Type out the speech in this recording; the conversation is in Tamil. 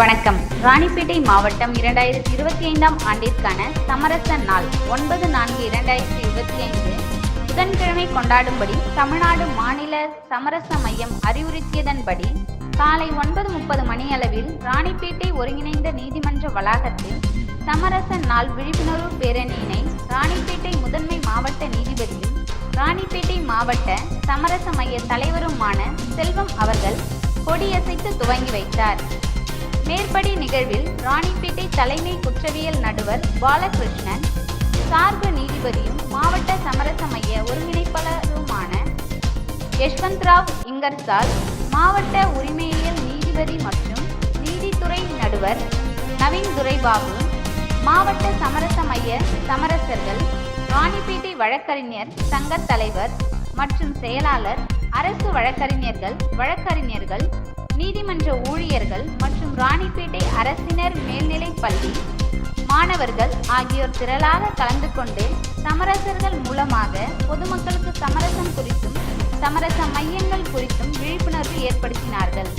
வணக்கம். ராணிப்பேட்டை மாவட்டம் இரண்டாயிரத்தி இருபத்தி ஐந்தாம் ஆண்டிற்கான சமரச நாள் ஒன்பது நான்கு இரண்டாயிரத்தி இருபத்தி ஐந்து புதன்கிழமை கொண்டாடும்படி தமிழ்நாடு மாநில சமரச மையம் அறிவுறுத்தியதன்படி காலை ஒன்பது முப்பது மணி அளவில் ராணிப்பேட்டை ஒருங்கிணைந்த நீதிமன்ற வளாகத்தில் சமரச நாள் விழிப்புணர்வு பேரணியினை ராணிப்பேட்டை முதன்மை மாவட்ட நீதிபதியும் ராணிப்பேட்டை மாவட்ட சமரச மைய தலைவருமான செல்வம் அவர்கள் கொடியசைத்து துவங்கி வைத்தார். மேற்படி நிகழ்வில் ராணிப்பேட்டை தலைமை குற்றவியல் நடுவர் பாலகிருஷ்ணன் சார்பு நீதிபதியும் மாவட்ட சமரச மைய ஒருங்கிணைப்பாளருமான யஷ்வந்த்ராவ் இங்கர்சால் மாவட்ட உரிமையியல் நீதிபதி மற்றும் நீதித்துறை நடுவர் நவீன் துரைபாபு மாவட்ட சமரச மைய சமரசர்கள் ராணிப்பேட்டை வழக்கறிஞர் சங்க தலைவர் மற்றும் செயலாளர் அரசு வழக்கறிஞர்கள் வழக்கறிஞர்கள் நீதிமன்ற ஊழியர்கள் மற்றும் ராணிப்பேட்டை அரசினர் மேல்நிலைப் பள்ளி மாணவர்கள் ஆகியோர் திரளாக கலந்து கொண்டு சமரசர்கள் மூலமாக பொதுமக்களுக்கு சமரசம் குறித்தும் சமரச மையங்கள் குறித்தும் விழிப்புணர்வு ஏற்படுத்தினார்கள்.